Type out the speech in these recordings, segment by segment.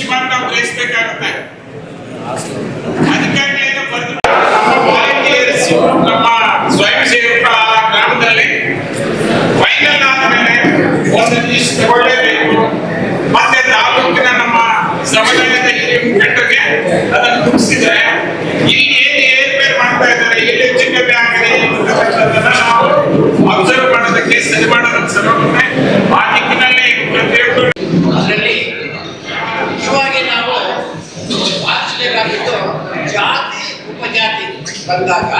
ಖುಷಿ ಮಾಡಿ ನಾವು ಅದಕ್ಕಾಗಿ ಏನೋ ನಮ್ಮ ಸ್ವಯಂ ಸೇವಕ ಗ್ರಾಮದಲ್ಲಿ ಫೈನಲ್ ಆದ್ಮೇಲೆ ಒಂದು ಲಿಸ್ಟ್ ತಗೊಳ್ಳೇಬೇಕು ಮತ್ತೆ ತಾಲೂಕಿನ ನಮ್ಮ ಸಮುದಾಯದ ಹಿರಿಯ ಮುಖಂಡರಿಗೆ ಅದನ್ನು ಮುಗಿಸಿದ್ರೆ ಇಲ್ಲಿ ಏನು ಏರ್ಪೇರ್ ಮಾಡ್ತಾ ಇದ್ದಾರೆ ಎಲ್ಲಿ ಹೆಚ್ಚು ಕಮ್ಮಿ ಆಗಿದೆ ಅನ್ನತಕ್ಕಂಥದ್ದನ್ನ ನಾವು ಅಬ್ಸರ್ವ್ ಮಾಡೋದಕ್ಕೆ ಸರಿ ಮಾಡೋದಕ್ಕೆ ಸಲುವಾಗಿ ಆ ದಿಕ್ಕಿನಲ್ಲಿ ಪ್ರತಿಯೊಂದು ಅದರಲ್ಲಿ ಮುಖ್ಯವಾಗಿ ನಾವು ಪಾಲಿಸಬೇಕಾಗಿದ್ದು ಜಾತಿ ಉಪಜಾತಿ ಬಂದಾಗ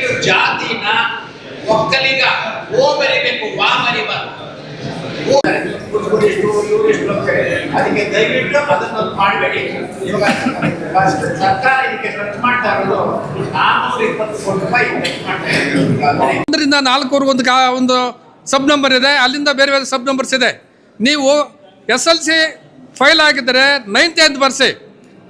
ದಯವಿಟ್ಟು ಜಾತಿನ ಒಕ್ಕಲಿಗ ಓ ಮರಿಬೇಕು ವಾ ಮರಿಬಾರ್ದು ಓ- ಇವ್ರಿಷ್ಟು, ಇವ್ರಿಷ್ಟು ಅದಕ್ಕೆ ದಯವಿಟ್ಟು ಅದನ್ನೊಂದು ಮಾಡಬೇಡಿ. ಇವಾಗ ಸರ್ಕಾರ ಇದಕ್ಕೆ ಖರ್ಚು ಮಾಡ್ತಾ ಇರೋದು ನಾನ್ನೂರ ಇಪ್ಪತ್ತು ಕೋಟಿ ರೂಪಾಯಿ ಖರ್ಚು ಮಾಡ್ತಾ ಇದ್ದಾರೆ ಒಂದರಿಂದ ನಾಲ್ಕೂರು ಒಂದು ಕಾ ಒಂದು ಸಬ್ ನಂಬರ್ ಇದೆ ಅಲ್ಲಿಂದ ಬೇರೆ ಬೇರೆ ಸಬ್ ನಂಬರ್ಸ್ ಇದೆ. ನೀವು ಎಸ್ ಎಲ್ ಸಿ ಫೈಲ್ ಆಗಿದ್ದರೆ ನೈನ್ತ್ ಟೆಂತ್ ಬರ್ಸಿ.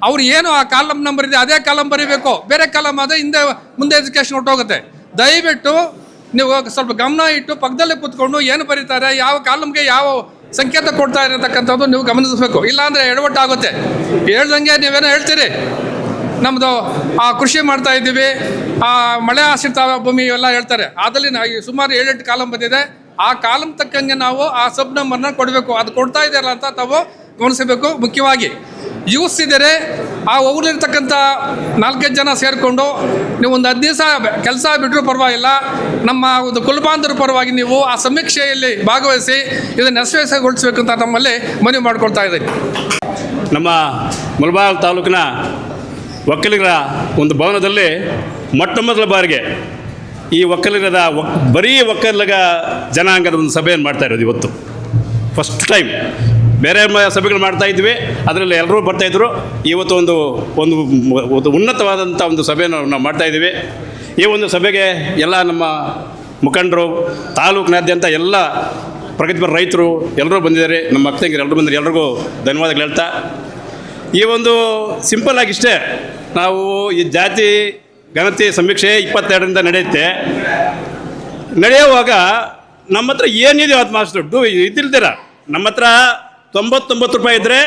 ಅವ್ರು ಏನು ಆ ಕಾಲಮ್ ನಂಬರ್ ಇದೆ, ಅದೇ ಕಾಲಂ ಬರೀಬೇಕು. ಬೇರೆ ಕಾಲಮ್ ಅದೇ ಹಿಂದೆ, ಮುಂದೆ ಎಜುಕೇಶನ್ ಹೊಟ್ಟೋಗುತ್ತೆ ದಯವಿಟ್ಟು ನೀವು ಸ್ವಲ್ಪ ಗಮನ ಇಟ್ಟು ಪಕ್ಕದಲ್ಲೇ ಕೂತ್ಕೊಂಡು ಏನು ಬರೀತಾರೆ, ಯಾವ ಕಾಲಂಗೆ ಯಾವ ಸಂಕೇತ ಕೊಡ್ತಾ ಇರತಕ್ಕಂಥದ್ದು ನೀವು ಗಮನಿಸಬೇಕು. ಇಲ್ಲಾಂದರೆ ಎಡವಟ್ಟಾಗುತ್ತೆ. ಹೇಳ್ದಂಗೆ ನೀವೇನೋ ಹೇಳ್ತೀರಿ. ನಮ್ಮದು ಆ ಕೃಷಿ ಮಾಡ್ತಾ ಇದ್ದೀವಿ, ಆ ಮಳೆ ಆಶ್ರಿತ ಭೂಮಿ ಎಲ್ಲ ಹೇಳ್ತಾರೆ. ಅದರಲ್ಲಿ ನಾ- ಈ ಸುಮಾರು ಏಳೆಂಟು ಕಾಲಮ್ ಬಂದಿದೆ. ಆ ಕಾಲಂ ತಕ್ಕಂಗೆ ನಾವು ಆ ಸಬ್ ನಂಬರ್ನ ಕೊಡಬೇಕು. ಅದು ಕೊಡ್ತಾ ಇದೆಯಲ್ಲ ಅಂತ ತಾವು ಗಮನಿಸಬೇಕು. ಮುಖ್ಯವಾಗಿ ಯೂಸ್ ಇದ್ದರೆ ಆ ಊರಲ್ಲಿರ್ತಕ್ಕಂಥ ನಾಲ್ಕೈದು ಜನ ಸೇರಿಕೊಂಡು ನೀವು ಒಂದು ಹದಿನೈದು ದಿವಸ ಕೆಲಸ ಬಿಟ್ಟರೂ ಪರವಾಗಿಲ್ಲ, ನಮ್ಮ ಒಂದು ಕುಲಬಾಂಧರ ಪರವಾಗಿ ನೀವು ಆ ಸಮೀಕ್ಷೆಯಲ್ಲಿ ಭಾಗವಹಿಸಿ ಇದನ್ನು ಯಶಸ್ವಿಗೊಳಿಸಬೇಕು ಅಂತ ನಮ್ಮಲ್ಲಿ ಮನವಿ ಮಾಡಿಕೊಳ್ತಾ ಇದ್ದೀನಿ. ನಮ್ಮ ಮುಲ್ಬಾಗ್ ತಾಲೂಕಿನ ಒಕ್ಕಲಿಗರ ಒಂದು ಭವನದಲ್ಲಿ ಮೊಟ್ಟ ಮೊದಲ ಬಾರಿಗೆ ಈ ಒಕ್ಕಲಿಗರದ ಒಕ್ ಬರೀ ಒಕ್ಕಲಿಗ ಜನಾಂಗದ ಒಂದು ಸಭೆಯನ್ನು ಮಾಡ್ತಾ ಇರೋದು ಇವತ್ತು. ಫಸ್ಟ್ ಟೈಮ್ ಬೇರೆ ಸಭೆಗಳು ಮಾಡ್ತಾ ಇದ್ವಿ. ಅದರಲ್ಲಿ ಎಲ್ಲರೂ ಬರ್ತಾಯಿದ್ರು ಇವತ್ತು ಒಂದು ಒಂದು ಒಂದು ಉನ್ನತವಾದಂಥ ಒಂದು ಸಭೆಯನ್ನು ನಾವು ಮಾಡ್ತಾ ಇದ್ದೀವಿ ಈ ಒಂದು ಸಭೆಗೆ ಎಲ್ಲ ನಮ್ಮ ಮುಖಂಡರು, ತಾಲೂಕಿನಾದ್ಯಂತ ಎಲ್ಲ ಪ್ರಗತಿಪರ ರೈತರು ಎಲ್ಲರೂ ಬಂದಿದ್ದಾರೆ. ನಮ್ಮ ಅಕ್ಕಂಗಿರು ಎಲ್ಲರೂ ಬಂದರೆ ಎಲ್ರಿಗೂ ಧನ್ಯವಾದಗಳು ಹೇಳ್ತಾ. ಈ ಒಂದು ಸಿಂಪಲ್ ಆಗಿ ಇಷ್ಟೇ, ನಾವು ಈ ಜಾತಿ ಗಣತಿ ಸಮೀಕ್ಷೆ ಇಪ್ಪತ್ತೆರಡರಿಂದ ನಡೆಯುತ್ತೆ. ನಡೆಯುವಾಗ ನಮ್ಮ ಹತ್ರ ಏನಿದೆಯೋ ಅದು ಮಾಸ್ ದುಡ್ಡು ಇದಿಲ್ದಿರ. ನಮ್ಮ ಹತ್ರ ತೊಂಬತ್ತೊಂಬತ್ತು ರೂಪಾಯಿ ಇದ್ದರೆ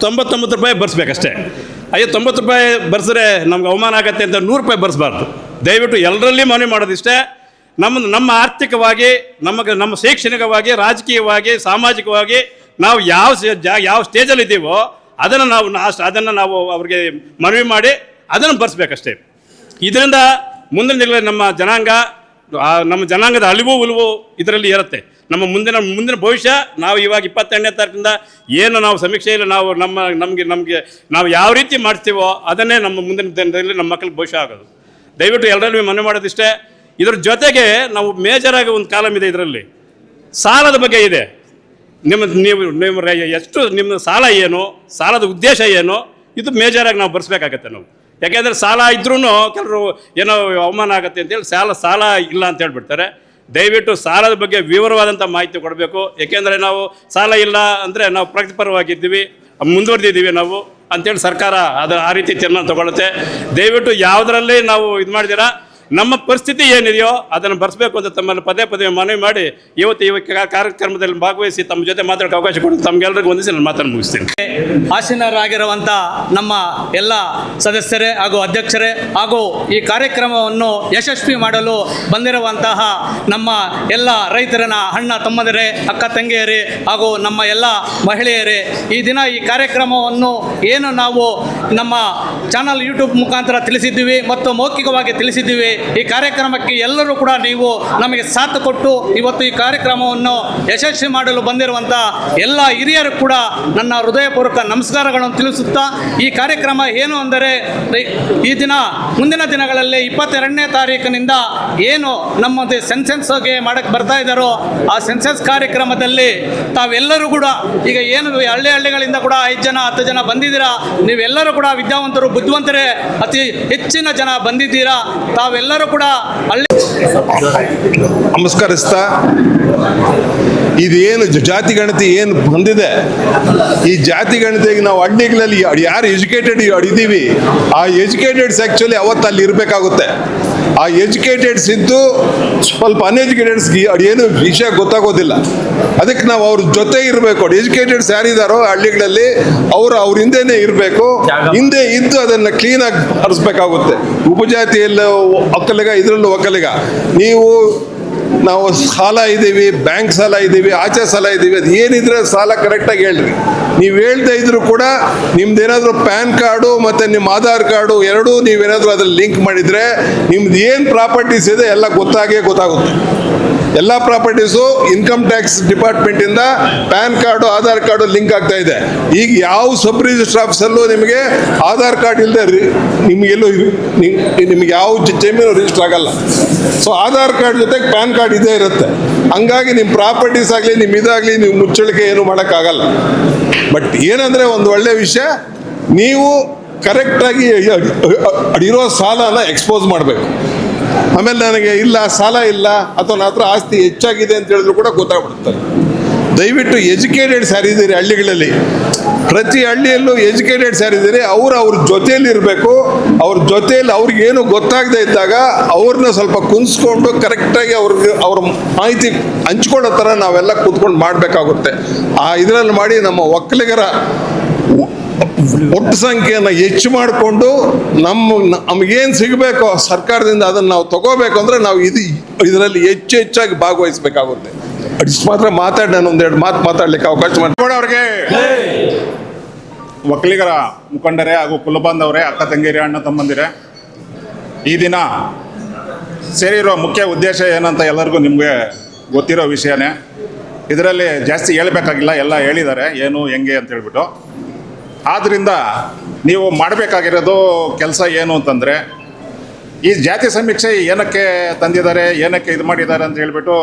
ತೊಂಬತ್ತೊಂಬತ್ತು ರೂಪಾಯಿ ಬರ್ಸ್ಬೇಕಷ್ಟೇ. ಅಯ್ಯೋ, ತೊಂಬತ್ತು ರೂಪಾಯಿ ಬರ್ಸಿದ್ರೆ ನಮ್ಗೆ ಅವಮಾನ ಆಗತ್ತೆ ಅಂತ ನೂರು ರೂಪಾಯಿ ಬರ್ಸ್ಬಾರ್ದು. ದಯವಿಟ್ಟು ಎಲ್ಲರಲ್ಲಿ ಮನವಿ ಮಾಡೋದಿಷ್ಟೇ. ನಮ್ಮ ನಮ್ಮ ಆರ್ಥಿಕವಾಗಿ, ನಮಗೆ, ನಮ್ಮ ಶೈಕ್ಷಣಿಕವಾಗಿ, ರಾಜಕೀಯವಾಗಿ, ಸಾಮಾಜಿಕವಾಗಿ ನಾವು ಯಾವ ಯಾವ ಸ್ಟೇಜಲ್ಲಿ ಇದ್ದೀವೋ ಅದನ್ನು ನಾವು ಅದನ್ನು ನಾವು ಅವ್ರಿಗೆ ಮನವಿ ಮಾಡಿ ಅದನ್ನು ಬರ್ಸ್ಬೇಕಷ್ಟೇ. ಇದರಿಂದ ಮುಂದಿನ ದಿನಗಳಲ್ಲಿ ನಮ್ಮ ಜನಾಂಗ ನಮ್ಮ ಜನಾಂಗದ ಅಳಿವು ಉಲಿವು ಇದರಲ್ಲಿ ಇರುತ್ತೆ. ನಮ್ಮ ಮುಂದಿನ ಮುಂದಿನ ಭವಿಷ್ಯ ನಾವು ಇವಾಗ ಇಪ್ಪತ್ತೆರಡನೇ ತಾರೀಕಿಂದ ಏನು ನಾವು ಸಮೀಕ್ಷೆಯಲ್ಲಿ ನಾವು ನಮ್ಮ, ನಮಗೆ ನಮಗೆ ನಾವು ಯಾವ ರೀತಿ ಮಾಡ್ತೀವೋ ಅದನ್ನೇ ನಮ್ಮ ಮುಂದಿನ ದಿನದಲ್ಲಿ ನಮ್ಮ ಮಕ್ಕಳಿಗೆ ಭವಿಷ್ಯ ಆಗೋದು. ದಯವಿಟ್ಟು ಎಲ್ಲರಲ್ಲಿ ಮನೆ ಮಾಡೋದಿಷ್ಟೇ. ಇದ್ರ ಜೊತೆಗೆ ನಾವು ಮೇಜರಾಗಿ ಒಂದು ಕಾಲಮ್ ಇದೆ ಇದರಲ್ಲಿ. ಸಾಲದ ಬಗ್ಗೆ ಇದೆ. ನಿಮ್ಮ, ನೀವು, ನಿಮ್ಮ ಎಷ್ಟು ನಿಮ್ಮ ಸಾಲ ಏನು, ಸಾಲದ ಉದ್ದೇಶ ಏನು, ಇದು ಮೇಜರಾಗಿ ನಾವು ಬರ್ಸ್ಬೇಕಾಗತ್ತೆ ನಾವು. ಯಾಕೆಂದರೆ ಸಾಲ ಇದ್ರೂ ಕೆಲವರು ಏನೋ ಅವಮಾನ ಆಗುತ್ತೆ ಅಂತೇಳಿ ಸಾಲ ಸಾಲ ಇಲ್ಲ ಅಂತ ಹೇಳ್ಬಿಡ್ತಾರೆ. ದಯವಿಟ್ಟು ಸಾಲದ ಬಗ್ಗೆ ವಿವರವಾದಂಥ ಮಾಹಿತಿ ಕೊಡಬೇಕು. ಏಕೆಂದರೆ ನಾವು ಸಾಲ ಇಲ್ಲ ಅಂದರೆ ನಾವು ಪ್ರಗತಿಪರವಾಗಿದ್ದೀವಿ, ಮುಂದುವರೆದಿದ್ದೀವಿ ನಾವು ಅಂತೇಳಿ ಸರ್ಕಾರ ಅದು ಆ ರೀತಿ ತೀರ್ಮಾನ ತಗೊಳ್ಳುತ್ತೆ. ದಯವಿಟ್ಟು ಯಾವುದರಲ್ಲಿ ನಾವು ಇದು ಮಾಡಿದ್ದೀರಾ ನಮ್ಮ ಪರಿಸ್ಥಿತಿ ಏನಿದೆಯೋ ಅದನ್ನು ಬರ್ಸ್ಬೇಕು ಅಂತ ತಮ್ಮನ್ನು ಪದೇ ಪದೇ ಮನವಿ ಮಾಡಿ ಇವತ್ತು ಈ ಕಾರ್ಯಕ್ರಮದಲ್ಲಿ ಭಾಗವಹಿಸಿ ತಮ್ಮ ಜೊತೆ ಮಾತಾಡೋಕೆ ಅವಕಾಶ ಕೊಟ್ಟು ತಮ್ಗೆಲ್ಲರಿಗೂ ಒಂದಿಸಿ ನಾನು ಮಾತನ್ನು ಮುಗಿಸ್ತೀನಿ. ಆಸೀನರಾಗಿರುವಂಥ ನಮ್ಮ ಎಲ್ಲ ಸದಸ್ಯರೇ ಹಾಗೂ ಅಧ್ಯಕ್ಷರೇ ಹಾಗೂ ಈ ಕಾರ್ಯಕ್ರಮವನ್ನು ಯಶಸ್ವಿ ಮಾಡಲು ಬಂದಿರುವಂತಹ ನಮ್ಮ ಎಲ್ಲ ರೈತರನ ಅಣ್ಣ ತಮ್ಮದರೇ, ಅಕ್ಕ ತಂಗಿಯರೇ ಹಾಗೂ ನಮ್ಮ ಎಲ್ಲ ಮಹಿಳೆಯರೇ, ಈ ದಿನ ಈ ಕಾರ್ಯಕ್ರಮವನ್ನು ಏನು ನಾವು ನಮ್ಮ ಚಾನಲ್ ಯೂಟ್ಯೂಬ್ ಮುಖಾಂತರ ತಿಳಿಸಿದ್ದೀವಿ ಮತ್ತು ಮೌಖಿಕವಾಗಿ ತಿಳಿಸಿದ್ದೀವಿ. ಈ ಕಾರ್ಯಕ್ರಮಕ್ಕೆ ಎಲ್ಲರೂ ಕೂಡ ನೀವು ನಮಗೆ ಸಾಥ್ ಕೊಟ್ಟು ಇವತ್ತು ಈ ಕಾರ್ಯಕ್ರಮವನ್ನು ಯಶಸ್ವಿ ಮಾಡಲು ಬಂದಿರುವಂಥ ಎಲ್ಲ ಹಿರಿಯರು ಕೂಡ ನನ್ನ ಹೃದಯಪೂರ್ವಕ ನಮಸ್ಕಾರಗಳನ್ನು ತಿಳಿಸುತ್ತಾ ಈ ಕಾರ್ಯಕ್ರಮ ಏನು ಅಂದರೆ ಈ- ದಿನ ಮುಂದಿನ ದಿನಗಳಲ್ಲಿ ಇಪ್ಪತ್ತೆರಡನೇ ತಾರೀಕಿನಿಂದ ಏನು ನಮ್ಮದು ಸೆನ್ಸೆನ್ಸ್ಗೆ ಮಾಡಕ್ಕೆ ಬರ್ತಾ ಇದ್ದಾರೋ ಆ ಸೆನ್ಸೆನ್ಸ್ ಕಾರ್ಯಕ್ರಮದಲ್ಲಿ ತಾವೆಲ್ಲರೂ ಕೂಡ ಈಗ ಏನು ಹಳ್ಳಿ ಹಳ್ಳಿಗಳಿಂದ ಕೂಡ ಐದು ಜನ, ಹತ್ತು ಜನ ಬಂದಿದ್ದೀರಾ, ನೀವೆಲ್ಲರೂ ಕೂಡ ವಿದ್ಯಾವಂತರು, ಬುದ್ಧಿವಂತರೇ ಅತಿ ಹೆಚ್ಚಿನ ಜನ ಬಂದಿದ್ದೀರಾ ತಾವೆಲ್ಲರೂ ಕೂಡ ಅಲ್ಲಿ ನಮಸ್ಕರಿಸ್ತಾ, ಇದೇನು ಜಾತಿ ಗಣತಿ ಏನು ಬಂದಿದೆ ಈ ಜಾತಿ ಗಣತಿಗೆ ನಾವು ಹಳ್ಳಿಗಳಲ್ಲಿ ಯಾರು ಎಜುಕೇಟೆಡ್ ಇದ್ದೀವಿ ಆ ಎಜುಕೇಟೆಡ್ಸ್ ಆ್ಯಕ್ಚುಲಿ ಅವತ್ತು ಅಲ್ಲಿ ಇರಬೇಕಾಗುತ್ತೆ. ಆ ಎಜುಕೇಟೆಡ್ಸ್ ಇದ್ದು ಸ್ವಲ್ಪ ಅನ್ಎಜುಕೇಟೆಡ್ಸ್ಗೆ ಅದೇನು ವಿಷಯ ಗೊತ್ತಾಗೋದಿಲ್ಲ. ಅದಕ್ಕೆ ನಾವು ಅವ್ರ ಜೊತೆ ಇರಬೇಕು. ಎಜುಕೇಟೆಡ್ಸ್ ಯಾರಿದ್ದಾರೋ ಹಳ್ಳಿಗಳಲ್ಲಿ ಅವರು ಅವ್ರ ಹಿಂದೆನೇ ಇರಬೇಕು. ಹಿಂದೆ ಇದ್ದು ಅದನ್ನು ಕ್ಲೀನಾಗಿ ಹರಿಸ್ಬೇಕಾಗುತ್ತೆ. ಉಪಜಾತಿಯಲ್ಲೂ ಒಕ್ಕಲಿಗ ಇದರಲ್ಲೂ ಒಕ್ಕಲಿಗ. ನೀವು ನಾವು ಸಾಲ ಇದ್ದೀವಿ ಬ್ಯಾಂಕ್ ಸಾಲ ಇದ್ದೀವಿ, ಆಚೆ ಸಾಲ ಇದ್ದೀವಿ, ಅದು ಏನಿದ್ರೆ ಸಾಲ ಕರೆಕ್ಟಾಗಿ ಹೇಳ್ರಿ. ನೀವು ಹೇಳ್ತಾ ಇದ್ರು ಕೂಡ ನಿಮ್ದು ಏನಾದರೂ ಪ್ಯಾನ್ ಕಾರ್ಡು ಮತ್ತು ನಿಮ್ಮ ಆಧಾರ್ ಕಾರ್ಡು ಎರಡೂ ನೀವೇನಾದರೂ ಅದ್ರಲ್ಲಿ ಲಿಂಕ್ ಮಾಡಿದರೆ ನಿಮ್ದು ಏನು ಪ್ರಾಪರ್ಟೀಸ್ ಇದೆ ಎಲ್ಲ ಗೊತ್ತಾಗೇ ಗೊತ್ತಾಗುತ್ತೆ. ಎಲ್ಲ properties income tax ಡಿಪಾರ್ಟ್ಮೆಂಟಿಂದ PAN card, Aadhaar card link ಆಗ್ತಾ ಇದೆ. ಈಗ ಯಾವ ಸಬ್ ರಿಜಿಸ್ಟರ್ ಆಫೀಸಲ್ಲೂ ನಿಮಗೆ ಆಧಾರ್ ಕಾರ್ಡ್ ಇಲ್ಲದೆ ನಿಮಗೆಲ್ಲೂ ನಿಮ್ಗೆ ನಿಮ್- ನಿಮಗೆ ಯಾವ ಜಮೀನು ರಿಜಿಸ್ಟರ್ ಆಗಲ್ಲ. ಸೊ ಆಧಾರ್ ಕಾರ್ಡ್ ಜೊತೆಗೆ ಪ್ಯಾನ್ ಕಾರ್ಡ್ ಇದೇ ಇರುತ್ತೆ. ಹಂಗಾಗಿ ನಿಮ್ಮ ಪ್ರಾಪರ್ಟೀಸ್ ಆಗಲಿ ನಿಮ್ಮ ಇದಾಗಲಿ ನೀವು ಮುಚ್ಚಳಿಕೆ ಏನು ಮಾಡೋಕ್ಕಾಗಲ್ಲ. ಬಟ್ ಏನಂದರೆ ಒಂದು ಒಳ್ಳೆ ವಿಷಯ, ನೀವು ಕರೆಕ್ಟಾಗಿ ಇರೋ ಸಾಲನ ಎಕ್ಸ್ಪೋಸ್ ಮಾಡಬೇಕು. ಆಮೇಲೆ ನನಗೆ ಇಲ್ಲ, ಸಾಲ ಇಲ್ಲ, ಅಥವಾ ನನ್ನ ಹತ್ರ ಆಸ್ತಿ ಹೆಚ್ಚಾಗಿದೆ ಅಂತ ಹೇಳಿದ್ರು ಕೂಡ ಗೊತ್ತಾಗ್ಬಿಡುತ್ತೆ. ದಯವಿಟ್ಟು ಎಜುಕೇಟೆಡ್ ಸ್ಯಾರಿದ್ದೀರಿ ಹಳ್ಳಿಗಳಲ್ಲಿ. ಪ್ರತಿ ಹಳ್ಳಿಯಲ್ಲೂ ಎಜುಕೇಟೆಡ್ ಸ್ಯಾರಿದ್ದೀರಿ ಅವರು ಅವ್ರ ಜೊತೆಯಲ್ಲಿ ಇರಬೇಕು, ಅವ್ರ ಜೊತೆಯಲ್ಲಿ ಅವ್ರಿಗೇನು ಗೊತ್ತಾಗದೆ ಇದ್ದಾಗ ಅವ್ರನ್ನ ಸ್ವಲ್ಪ ಕುಂಸ್ಕೊಂಡು ಕರೆಕ್ಟಾಗಿ ಅವ್ರಿಗೆ ಅವ್ರ ಮಾಹಿತಿ ಹಂಚ್ಕೊಳ್ಳೋ ಥರ ನಾವೆಲ್ಲ ಕೂತ್ಕೊಂಡು ಮಾಡಬೇಕಾಗುತ್ತೆ. ಆ ಇದರಲ್ಲಿ ಮಾಡಿ ನಮ್ಮ ಒಕ್ಕಲಿಗರ ಒಟ್ಟು ಸಂಖ್ಯೆಯನ್ನು ಹೆಚ್ಚು ಮಾಡಿಕೊಂಡು ನಮ್ಮ ನಮಗೇನು ಸಿಗಬೇಕೋ ಸರ್ಕಾರದಿಂದ ಅದನ್ನು ನಾವು ತಗೋಬೇಕು ಅಂದರೆ ನಾವು ಇದು ಇದರಲ್ಲಿ ಹೆಚ್ಚು ಹೆಚ್ಚಾಗಿ ಭಾಗವಹಿಸಬೇಕಾಗುತ್ತೆ. ಇಷ್ಟು ಮಾತ್ರ ಮಾತಾಡಿ ನಾನು ಒಂದೆರಡು ಮಾತು ಮಾತಾಡ್ಲಿಕ್ಕೆ ಅವಕಾಶ ಮಾಡಿ ಅವ್ರಿಗೆ. ಒಕ್ಕಲಿಗರ ಮುಖಂಡರೇ ಹಾಗೂ ಕುಲಬಾಂಧವರೇ ಅಕ್ಕ ತಂಗಿರಿ ಅಣ್ಣ ತಮ್ಮಂದಿರೇ, ಈ ದಿನ ಸೇರಿರೋ ಮುಖ್ಯ ಉದ್ದೇಶ ಏನಂತ ಎಲ್ಲರಿಗೂ ನಿಮಗೆ ಗೊತ್ತಿರೋ ವಿಷಯನೇ. ಇದರಲ್ಲಿ ಜಾಸ್ತಿ ಹೇಳಬೇಕಾಗಿಲ್ಲ, ಎಲ್ಲ ಹೇಳಿದ್ದಾರೆ, ಏನು, ಹೆಂಗೆ ಅಂತ ಹೇಳ್ಬಿಟ್ಟು. ಆದ್ದರಿಂದ ನೀವು ಮಾಡಬೇಕಾಗಿರೋದು ಕೆಲಸ ಏನು ಅಂತಂದರೆ, ಈ ಜಾತಿ ಸಮೀಕ್ಷೆ ಏನಕ್ಕೆ ತಂದಿದ್ದಾರೆ, ಏನಕ್ಕೆ ಇದು ಮಾಡಿದ್ದಾರೆ ಅಂತ ಹೇಳ್ಬಿಟ್ಟು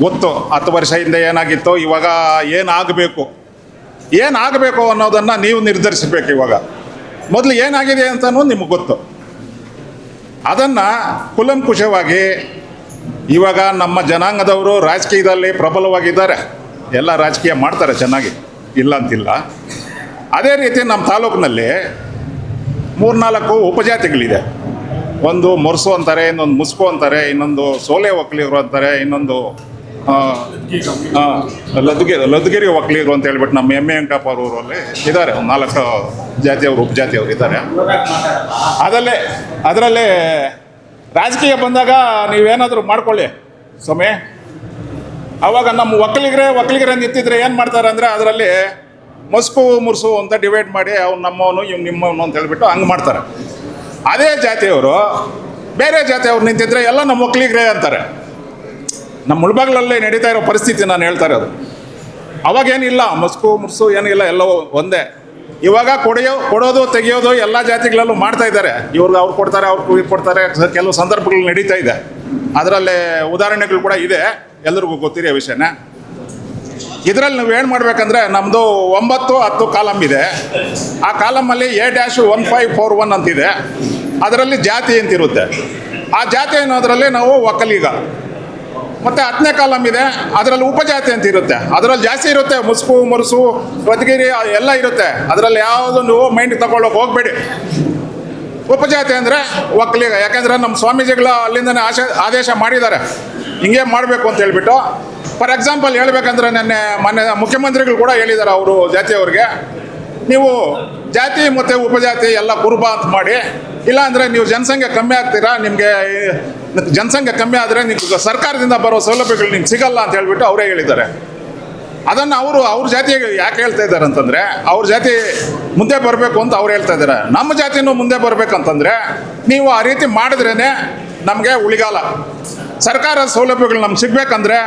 ಗೊತ್ತು. ಹತ್ತು ವರ್ಷ ಹಿಂದೆ ಏನಾಗಿತ್ತು, ಇವಾಗ ಏನಾಗಬೇಕು? ಏನಾಗಬೇಕು ಅನ್ನೋದನ್ನು ನೀವು ನಿರ್ಧರಿಸಬೇಕು ಇವಾಗ. ಮೊದಲು ಏನಾಗಿದೆ ಅಂತಲೂ ನಿಮಗೆ ಗೊತ್ತು. ಅದನ್ನು ಕುಲಂಕುಷವಾಗಿ ಇವಾಗ ನಮ್ಮ ಜನಾಂಗದವರು ರಾಜಕೀಯದಲ್ಲಿ ಪ್ರಬಲವಾಗಿದ್ದಾರೆ. ಎಲ್ಲ ರಾಜಕೀಯ ಮಾಡ್ತಾರೆ ಚೆನ್ನಾಗಿ. ಇಲ್ಲ ಅಂತಿಲ್ಲ ಅದೇ ರೀತಿ ನಮ್ಮ ತಾಲೂಕಿನಲ್ಲಿ ಮೂರ್ನಾಲ್ಕು ಉಪಜಾತಿಗಳಿದೆ. ಒಂದು ಮೊರ್ಸು ಅಂತಾರೆ, ಇನ್ನೊಂದು ಮುಸ್ಕು ಅಂತಾರೆ, ಇನ್ನೊಂದು ಸೋಲೆ ಒಕ್ಕಲಿಗರು ಅಂತಾರೆ, ಇನ್ನೊಂದು ಆ, ಲದ್ದುಗೇರಿ ವಕ್ಲಿಗರು ಅಂತ ಹೇಳ್ಬಿಟ್ಟು ನಮ್ಮ ಎಮ್ಮೆ ವೆಂಕಟಪ್ಪ ಅವರು ಊರಲ್ಲಿ ಇದ್ದಾರೆ. ಒಂದು ನಾಲ್ಕು ಜಾತಿಯವರು ಉಪಜಾತಿಯವರು ಇದ್ದಾರೆ. ಅದಲ್ಲೇ ಅದರಲ್ಲೇ ರಾಜಕೀಯ ಬಂದಾಗ ನೀವೇನಾದರೂ ಮಾಡ್ಕೊಳ್ಳಿ ಸ್ವಾಮಿ. ಅವಾಗ ನಮ್ಮ ಒಕ್ಕಲಿಗರೇ ಒಕ್ಕಲಿಗರೇ ನಿಂತಿದ್ರೆ ಏನು ಮಾಡ್ತಾರೆ ಅಂದರೆ ಅದರಲ್ಲಿ ಮಸ್ಕು ಮುರ್ಸು ಅಂತ ಡಿವೈಡ್ ಮಾಡಿ ಅವ್ನು ನಮ್ಮವನು ಇವ್ನು ನಿಮ್ಮವನು ಅಂತ ಹೇಳ್ಬಿಟ್ಟು ಹಂಗೆ ಮಾಡ್ತಾರೆ. ಅದೇ ಜಾತಿಯವರು ಬೇರೆ ಜಾತಿಯವ್ರು ನಿಂತಿದ್ರೆ ಎಲ್ಲ ನಮ್ಮ ಒಕ್ಕಲಿಗರೇ ಅಂತಾರೆ. ನಮ್ಮ ಮುಳ್ಬಾಗ್ಲಲ್ಲೇ ನಡೀತಾ ಇರೋ ಪರಿಸ್ಥಿತಿ ನಾನು ಹೇಳ್ತಾ ಇರೋದು. ಅವಾಗೇನಿಲ್ಲ ಮಸ್ಕು ಮುರ್ಸು ಏನಿಲ್ಲ, ಎಲ್ಲವೂ ಒಂದೇ. ಇವಾಗ ಕೊಡೆಯೋ, ಕೊಡೋದು, ತೆಗೆಯೋದು ಎಲ್ಲ ಜಾತಿಗಳಲ್ಲೂ ಮಾಡ್ತಾ ಇದ್ದಾರೆ. ಇವ್ರಿಗೆ ಅವ್ರು ಕೊಡ್ತಾರೆ ಅವ್ರು ಕೊಡ್ತಾರೆ, ಕೆಲವು ಸಂದರ್ಭಗಳು ನಡೀತಾ ಇದೆ. ಅದರಲ್ಲೇ ಉದಾಹರಣೆಗಳು ಕೂಡ ಇದೆ, ಎಲ್ರಿಗೂ ಗೊತ್ತಿರೋ ವಿಷಯನ. ಇದರಲ್ಲಿ ನೀವು ಏನು ಮಾಡಬೇಕಂದ್ರೆ ನಮ್ಮದು ಒಂಬತ್ತು ಹತ್ತು ಕಾಲಮ್ ಇದೆ. ಆ ಕಾಲಮಲ್ಲಿ A dash one five four one ಅಂತಿದೆ. ಅದರಲ್ಲಿ ಜಾತಿ ಅಂತಿರುತ್ತೆ. ಆ ಜಾತಿ ಅನ್ನೋದರಲ್ಲಿ ನಾವು ಒಕ್ಕಲಿಗ. ಮತ್ತು ಹತ್ತನೇ ಕಾಲಮ್ ಇದೆ. ಅದರಲ್ಲಿ ಉಪಜಾತಿ ಅಂತ ಇರುತ್ತೆ. ಅದರಲ್ಲಿ ಜಾಸ್ತಿ ಇರುತ್ತೆ. ಮುಸ್ಕು, ಮುರುಸು ಬದ್ಗಿರಿ ಎಲ್ಲ ಇರುತ್ತೆ. ಅದರಲ್ಲಿ ಯಾವುದೊಂದು ಮೈಂಡ್ ತಗೊಳ್ಳೋಕೆ ಹೋಗಬೇಡಿ. ಉಪಜಾತಿ ಅಂದರೆ ಒಕ್ಕಲಿಗ. ಯಾಕೆಂದರೆ ನಮ್ಮ ಸ್ವಾಮೀಜಿಗಳ ಅಲ್ಲಿಂದನೇ ಆದೇಶ ಮಾಡಿದ್ದಾರೆ. ಹಿಂಗೆ ಮಾಡಬೇಕು ಅಂತ ಹೇಳ್ಬಿಟ್ಟು. ಫಾರ್ ಎಕ್ಸಾಂಪಲ್ ಹೇಳ್ಬೇಕಂದ್ರೆ ನೆನ್ನೆ ಮೊನ್ನೆ ಮುಖ್ಯಮಂತ್ರಿಗಳು ಕೂಡ ಹೇಳಿದ್ದಾರೆ ಅವರು ಜಾತಿಯವ್ರಿಗೆ ನೀವು ಜಾತಿ ಮತ್ತು ಉಪಜಾತಿ ಎಲ್ಲ ಕುರುಬ ಅಂತ ಮಾಡಿ. ಇಲ್ಲಾಂದರೆ ನೀವು ಜನಸಂಖ್ಯೆ ಕಮ್ಮಿ ಆಗ್ತೀರಾ? ನಿಮಗೆ ಜನಸಂಖ್ಯೆ ಕಮ್ಮಿ ಆದರೆ ನಿಮ್ಗೆ ಸರ್ಕಾರದಿಂದ ಬರೋ ಸೌಲಭ್ಯಗಳು ನಿಮ್ಗೆ ಸಿಗಲ್ಲ ಅಂತ ಹೇಳ್ಬಿಟ್ಟು ಅವರೇ ಹೇಳಿದ್ದಾರೆ. ಅದನ್ನು ಅವರು, ಅವ್ರ ಜಾತಿ ಯಾಕೆ ಹೇಳ್ತಾ ಇದ್ದಾರೆ ಅಂತಂದರೆ, ಅವ್ರ ಜಾತಿ ಮುಂದೆ ಬರಬೇಕು ಅಂತ ಅವ್ರು ಹೇಳ್ತಾ ಇದ್ದಾರೆ. ನಮ್ಮ ಜಾತಿನೂ ಮುಂದೆ ಬರಬೇಕಂತಂದರೆ ನೀವು ಆ ರೀತಿ ಮಾಡಿದ್ರೇ ನಮಗೆ ಉಳಿಗಾಲ. ಸರ್ಕಾರ ಸೌಲಭ್ಯಗಳು ನಮ್ಗೆ ಸಿಗಬೇಕಂದ್ರೆ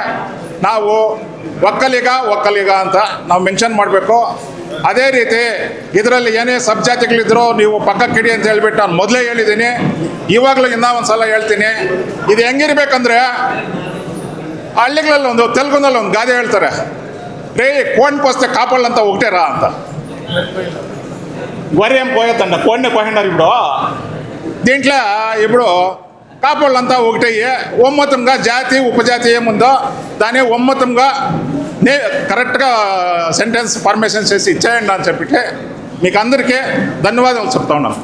ನಾವು ಒಕ್ಕಲಿಗ ಒಕ್ಕಲಿಗ ಅಂತ ನಾವು ಮೆನ್ಷನ್ ಮಾಡಬೇಕು. ಅದೇ ರೀತಿ ಇದರಲ್ಲಿ ಏನೇ ಸಬ್ ಜಾತಿಗಳಿದ್ರು ನೀವು ಪಕ್ಕಕ್ಕಿಡಿ ಅಂತ ಹೇಳ್ಬಿಟ್ಟು ನಾನು ಮೊದಲೇ ಹೇಳಿದ್ದೀನಿ. ಇವಾಗಲೂ ಇನ್ನೂ ಒಂದು ಸಲ ಹೇಳ್ತೀನಿ ಇದು ಹೆಂಗಿರ್ಬೇಕಂದ್ರೆ ಹಳ್ಳಿಗಳಲ್ಲಿ ಒಂದು ತೆಲುಗುನಲ್ಲಿ ಒಂದು ಗಾದೆ ಹೇಳ್ತಾರೆ రే కోడిని పోస్తే కాపాళ్ళంతా ఒకటే రా అంత వరి ఏం పోయేద్దండ కోడిని కోహినారు ఇప్పుడు దీంట్లో ఇప్పుడు కాపాళ్ళంతా ఒకటే ఒమ్మతంగా జాతి ఉపజాతి ఏముందో దాన్ని ఒమ్మతంగా నే కరెక్ట్గా సెంటెన్స్ ఫార్మేషన్ చేసి ఇచ్చేయండి అని చెప్పితే మీకు అందరికీ ధన్యవాదాలు చెప్తా ఉన్నాను